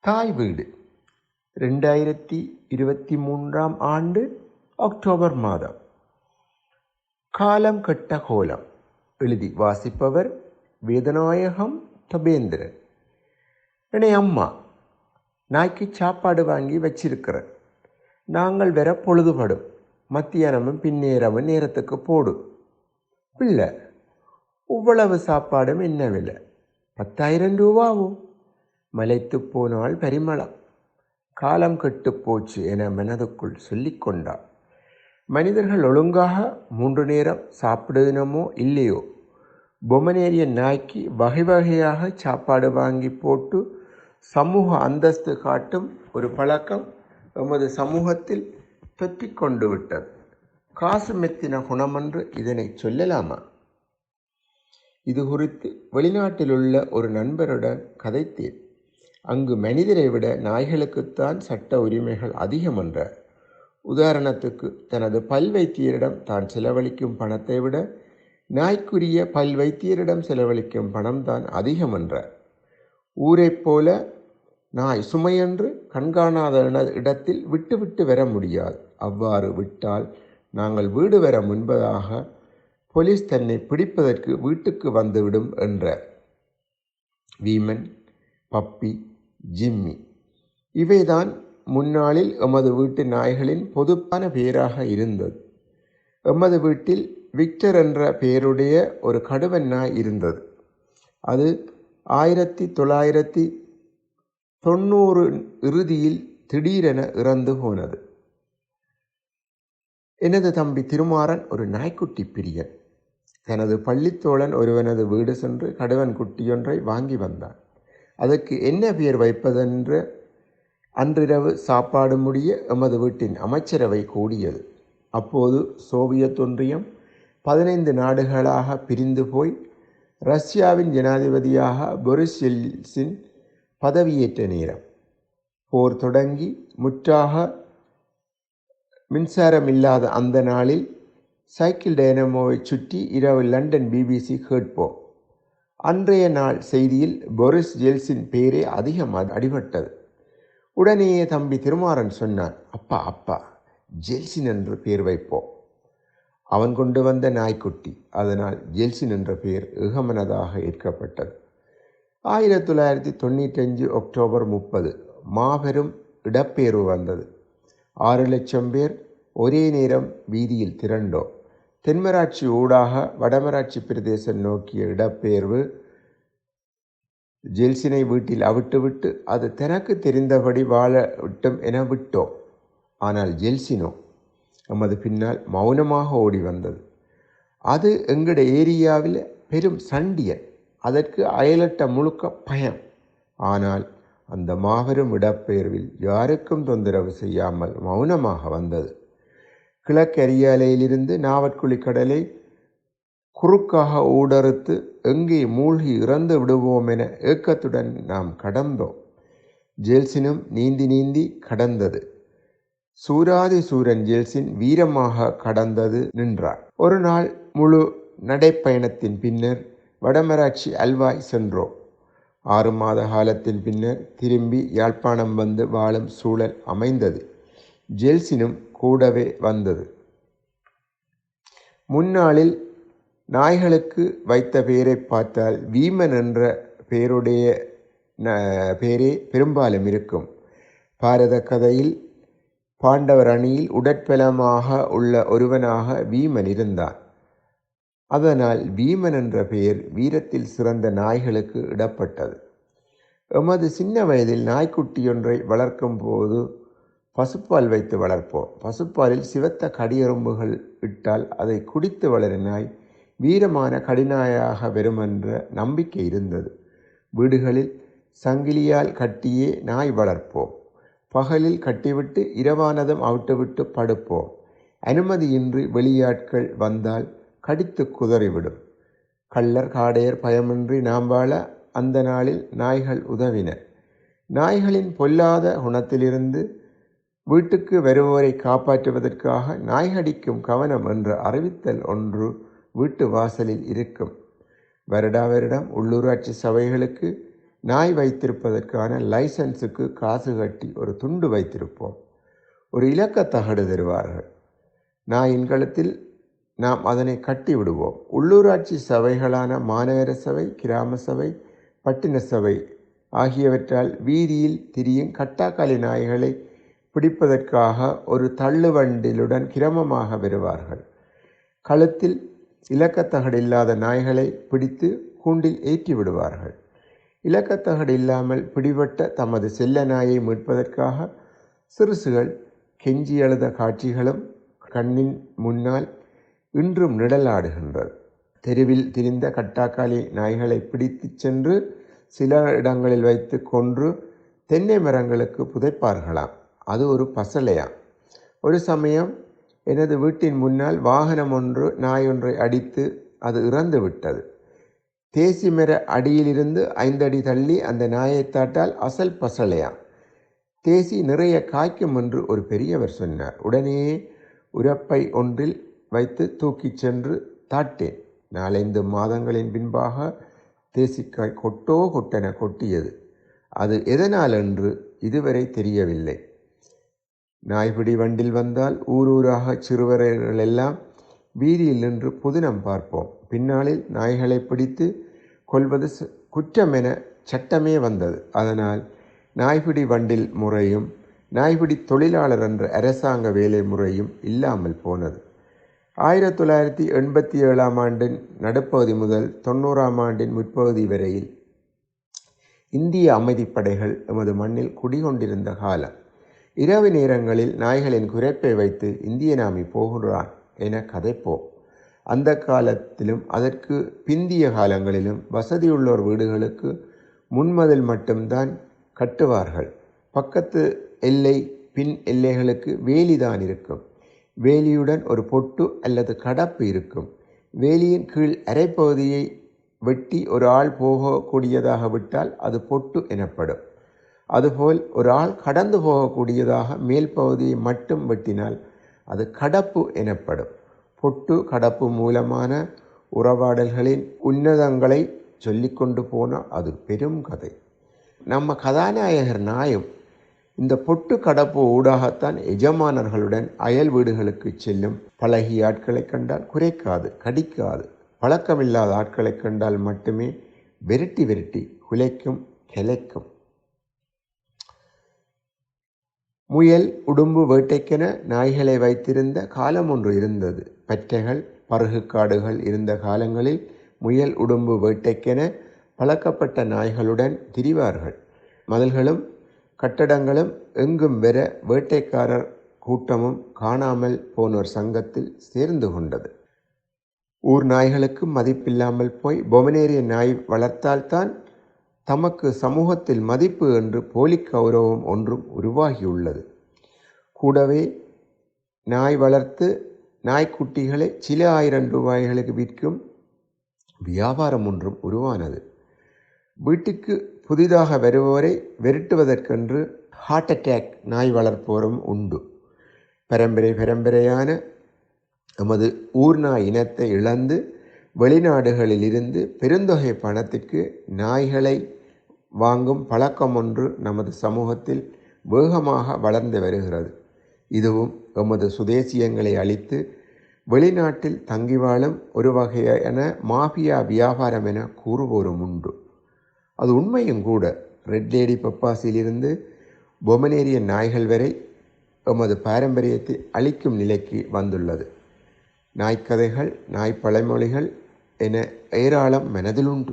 தாய் வீடு. ரெண்டாயிரத்தி இருபத்தி மூன்றாம் ஆண்டு அக்டோபர் மாதம். காலம் கட்ட கோலம். எழுதி வாசிப்பவர் வேதநாயகம் தபேந்திரன். என்னை அம்மா நாய்க்கு சாப்பாடு வாங்கி வச்சிருக்கிறேன். நாங்கள் வர பொழுதுபடும். மத்தியானமும் பின்னேரமும் நேரத்துக்கு போடு. பிள்ளை இவ்வளவு சாப்பாடும் என்ன விலை? பத்தாயிரம் ரூபாவும் மலைத்து போனால் பரிமளம் காலம் கெட்டு போச்சு என மனதுக்குள் சொல்லி கொண்டாள். மனிதர்கள் ஒழுங்காக மூன்று நேரம் சாப்பிடுனமோ இல்லையோ? பொமனேரிய நாய்க்கு வகை வகையாக சாப்பாடு வாங்கி போட்டு சமூக அந்தஸ்து காட்டும் ஒரு பழக்கம் எமது சமூகத்தில் தொற்றிக் கொண்டு விட்டது. காசு மெத்தின குணமென்று இதனை சொல்லலாமா? இது குறித்து வெளிநாட்டில் உள்ள ஒரு நண்பருடன் கதைத்தேன். அங்கு மனிதரை விட நாய்களுக்குத்தான் சட்ட உரிமைகள் அதிகம் என்றார் உதாரணத்துக்கு தனது பல் வைத்தியரிடம் தான் செலவழிக்கும் பணத்தை விட நாய்க்குரிய பல் வைத்தியரிடம் செலவழிக்கும் பணம் தான் அதிகம் என்றார் ஊரைப் போல நாய் சுமையன்று கண்காணாத இடத்தில் விட்டுவிட்டு வர முடியாது. அவ்வாறு விட்டால் நாங்கள் வீடு வர முன்பதாக போலீஸ் தன்னை பிடிப்பதற்கு வீட்டுக்கு வந்துவிடும் என்றார் வீமன் பப்பி ஜிம்மி. இவைதான் முன்னாளில் எமது வீட்டு நாய்களின் பொதுப்பான பெயராக இருந்தது. எமது வீட்டில் விக்டர் என்ற பெயருடைய ஒரு கடுவன் நாய் இருந்தது. அது ஆயிரத்தி தொள்ளாயிரத்தி தொண்ணூறு இறுதியில் திடீரென இறந்து போனது. எனது தம்பி திருமாறன் ஒரு நாய்க்குட்டி பிரியன். தனது பள்ளித்தோழன் ஒருவனது வீடு சென்று கடுவன் குட்டியொன்றை வாங்கி வந்தான். அதற்கு என்ன பெயர் வைப்பதென்று அன்றிரவு சாப்பாடு முடிய எமது வீட்டின் அமைச்சரவை கூடியது. அப்போது சோவியத் ஒன்றியம் பதினைந்து நாடுகளாக பிரிந்து போய் ரஷ்யாவின் ஜனாதிபதியாக பொரிஸ் எல்சின் பதவியேற்ற நேரம். போர் தொடங்கி முற்றாக மின்சாரம் இல்லாத அந்த நாளில் சைக்கிள் டைனமோவை சுற்றி இரவு லண்டன் பிபிசி கேட்போம். அன்றைய நாள் செய்தியில் பொரிஸ் ஜெல்சின் பெயரே அதிகம் அடிபட்டது. உடனேயே தம்பி திருமாறன் சொன்னான் அப்பா அப்பா ஜெல்சின் என்று பெயர் வைப்போம். அவன் கொண்டு வந்த நாய்க்குட்டி அதனால் ஜெல்சின் என்ற பெயர் ஏகமனதாக ஏற்கப்பட்டது. ஆயிரத்தி தொள்ளாயிரத்தி தொண்ணூற்றஞ்சு அக்டோபர் முப்பது மாபெரும் இடப்பெயர்வு வந்தது. ஆறு லட்சம் பேர் ஒரே நேரம் வீதியில் திரண்டோம். தென்மராட்சி ஊடாக வடமராட்சி பிரதேசம் நோக்கிய இடப்பெயர்வு ஜெல்சினை வீட்டில் அவிட்டுவிட்டு அது தனக்கு தெரிந்தபடி வாழ விட்டும் என விட்டோம். ஆனால் ஜெல்சினோ நமது பின்னால் மௌனமாக ஓடி வந்தது. அது எங்கட ஏரியாவில் பெரும் சண்டியன் அதற்கு அயலட்ட முழுக்க பயம். ஆனால் அந்த மாபெரும் இடப்பெயர்வில் யாருக்கும் தொந்தரவு செய்யாமல் மௌனமாக வந்தது. கிழக்கரியாலையிலிருந்து நாவற்குழி கடலை குறுக்காக ஊடறுத்து எங்கே மூழ்கி இறந்து விடுவோம் என ஏக்கத்துடன் நாம் கடந்தோம். ஜெல்சினும் நீந்தி நீந்தி கடந்தது. சூராதி சூரன் ஜெல்சின் வீரமாக கடந்தது நின்றார். ஒரு நாள் முழு நடைப்பயணத்தின் பின்னர் வடமராட்சி அல்வாய் சென்றோம். ஆறு மாத காலத்தின் பின்னர் திரும்பி யாழ்ப்பாணம் வந்து வாழும் சூழல் அமைந்தது. ஜெல்சினும் கூடவே வந்தது. முன்னாளில் நாய்களுக்கு வைத்த பெயரை பார்த்தால் வீமன் என்ற பெயருடைய ந- பெயரே பெரும்பாலும் இருக்கும். பாரத கதையில் பாண்டவர் அணியில் உடற்பலமாக உள்ள ஒருவனாக வீமன் இருந்தான். அதனால் வீமன் என்ற பெயர் வீரத்தில் சிறந்த நாய்களுக்கு இடப்பட்டது. எமது சின்ன வயதில் நாய்க்குட்டியொன்றை வளர்க்கும் போது பசுப்பால் வைத்து வளர்ப்போம். பசுப்பாலில் சிவத்த கடியரும்புகள் இட்டால் அதை குடித்து வளரினாய் நாய் வீரமான கடிநாயாக வெறுமென்ற நம்பிக்கை இருந்தது. வீடுகளில் சங்கிலியால் கட்டியே நாய் வளர்ப்போம். பகலில் கட்டிவிட்டு இரவானதும் அவிட்டுவிட்டு படுப்போம். அனுமதியின்றி வெளியாட்கள் வந்தால் கடித்து குதறிவிடும். கள்ளர் காடையர் பயமின்றி நாம் வாழ அந்த நாளில் நாய்கள் உதவின. நாய்களின் பொல்லாத குணத்திலிருந்து வீட்டுக்கு வருவோரை காப்பாற்றுவதற்காக நாய்கடிக்கும் கவனம் என்ற அறிவித்தல் ஒன்று வீட்டு வாசலில் இருக்கும். வருடா வருடம் உள்ளூராட்சி சபைகளுக்கு நாய் வைத்திருப்பதற்கான லைசன்ஸுக்கு காசு கட்டி ஒரு துண்டு வைத்திருப்போம். ஒரு இலக்க தகடு தருவார்கள். நாயின் கழுத்தில் நாம் அதனை கட்டி விடுவோம். உள்ளூராட்சி சபைகளான மாநகர சபை கிராம சபை பட்டின சபை ஆகியவற்றால் வீதியில் திரியும் கட்டாக்காலி நாய்களை பிடிப்பதற்காக ஒரு தள்ளுவண்டிலுடன் கிரமமாக வருவார்கள். கழுத்தில் இலக்கத்தகடு இல்லாத நாய்களை பிடித்து கூண்டில் ஏற்றி விடுவார்கள். இலக்கத்தகடு இல்லாமல் பிடிபட்ட தமது செல்ல நாயை மீட்பதற்காக சிறுசுகள் கெஞ்சி எழுத காட்சிகளும் கண்ணின் முன்னால் இன்றும் நிழலாடுகின்றது தெருவில் திரிந்த கட்டாக்காளி நாய்களை பிடித்துச் சென்று சில இடங்களில் வைத்து கொன்று தென்னை மரங்களுக்கு புதைப்பார்களாம். அது ஒரு பசலையாம் ஒரு சமயம் எனது வீட்டின் முன்னால் வாகனம் ஒன்று நாய் ஒன்றை அடித்து அது இறந்து விட்டது. தேசி மர அடியிலிருந்து ஐந்தடி தள்ளி அந்த நாயை தாட்டால் அசல் பசலையாம் தேசி நிறைய காய்க்கும் என்று ஒரு பெரியவர் சொன்னார். உடனே உரப்பை ஒன்றில் வைத்து தூக்கிச் சென்று தாட்டேன். நாலைந்து மாதங்களின் பின்பாக தேசிக்காய் கொட்டோ கொட்டென கொட்டியது. அது எதனால் என்று இதுவரை தெரியவில்லை. நாய்பிடி வண்டில் வந்தால் ஊரூராக சிறுவர்கள் எல்லாம் வீதியில் நின்று புதினம் பார்ப்போம். பின்னாளில் நாய்களை பிடித்து கொள்வது குற்றமென சட்டமே வந்தது. அதனால் நாய்பிடி வண்டில் முறையும் நாய்பிடி தொழிலாளர் என்ற அரசாங்க வேலை முறையும் இல்லாமல் போனது. ஆயிரத்தி தொள்ளாயிரத்தி எண்பத்தி ஏழாம் ஆண்டின் நடுப்பகுதி முதல் தொண்ணூறாம் ஆண்டின் முற்பகுதி வரையில் இந்திய அமைதிப்படைகள் எமது மண்ணில் குடிகொண்டிருந்த காலம். இரவு நேரங்களில் நாய்களின் குறைப்பை வைத்து இந்திய நாமி போகிறான் என கதைப்போம் அந்த காலத்திலும் அதற்கு பிந்திய காலங்களிலும் வசதியுள்ளோர் வீடுகளுக்கு முன்மதில் மட்டும்தான் கட்டுவார்கள். பக்கத்து எல்லை பின் எல்லைகளுக்கு வேலிதான் இருக்கும். வேலியுடன் ஒரு பொட்டு அல்லது கடப்பு இருக்கும். வேலியின் கீழ் அரைப்பகுதியை வெட்டி ஒரு ஆள் போகக்கூடியதாக விட்டால் அது பொட்டு எனப்படும். அதுபோல் ஒரு ஆள் கடந்து போகக்கூடியதாக மேல் பகுதியை மட்டும் வெட்டினால் அது கடப்பு எனப்படும். பொட்டு கடப்பு மூலமான உறவாடல்களின் உன்னதங்களை சொல்லிக்கொண்டு போனால் அது பெரும் கதை. நம்ம கதாநாயகர் நாயம் இந்த பொட்டு கடப்பு ஊடாகத்தான் எஜமானர்களுடன் அயல் வீடுகளுக்கு செல்லும். பழகிய ஆட்களை கண்டால் குறைக்காது கடிக்காது. பழக்கமில்லாத ஆட்களை கண்டால் மட்டுமே விரட்டி விரட்டி குலைக்கும் கிளைக்கும் முயல் உடும்பு வேட்டைக்கென நாய்களை வைத்திருந்த காலம் ஒன்று இருந்தது. பற்றைகள் பருகுக்காடுகள் இருந்த காலங்களில் முயல் உடும்பு வேட்டைக்கென பழக்கப்பட்ட நாய்களுடன் திரிவார்கள். மதல்களும் கட்டடங்களும் எங்கும் வெற வேட்டைக்காரர் கூட்டமும் காணாமல் போனோர் சங்கத்தில் சேர்ந்து கொண்டது. ஊர் நாய்களுக்கு மதிப்பில்லாமல் போய் பொமனேரிய நாய் வளர்த்தால்தான் தமக்கு சமூகத்தில் மதிப்பு என்று போலி கௌரவம் ஒன்றும் உருவாகியுள்ளது. கூடவே நாய் வளர்த்து நாய்க்குட்டிகளை சில ஆயிரம் ரூபாய்களுக்கு விற்கும் வியாபாரம் ஒன்றும் உருவானது. வீட்டுக்கு புதிதாக வருபவரை விரட்டுவதற்கென்று ஹார்ட் அட்டாக் நாய் வளர்ப்போரும் உண்டு. பரம்பரை பரம்பரையான நமது ஊர் நாய் இனத்தை இழந்து வெளிநாடுகளில் இருந்து பெருந்தொகை பணத்திற்கு நாய்களை வாங்கும் பழக்கம் ஒன்று நமது சமூகத்தில் வேகமாக வளர்ந்து வருகிறது. இதுவும் எமது சுதேசியங்களை அழித்து வெளிநாட்டில் தங்கி வாழும் ஒரு வகையான மாஃபியா வியாபாரம் என கூறுவோரும் உண்டு. அது உண்மையும் கூட ரெட் லேடி பப்பாசிலிருந்து பொமனேரிய நாய்கள் வரை எமது பாரம்பரியத்தை அழிக்கும் நிலைக்கு வந்துள்ளது. நாய்க்கதைகள் நாய்ப்பழமொழிகள் என ஏராளம் மனதிலுண்டு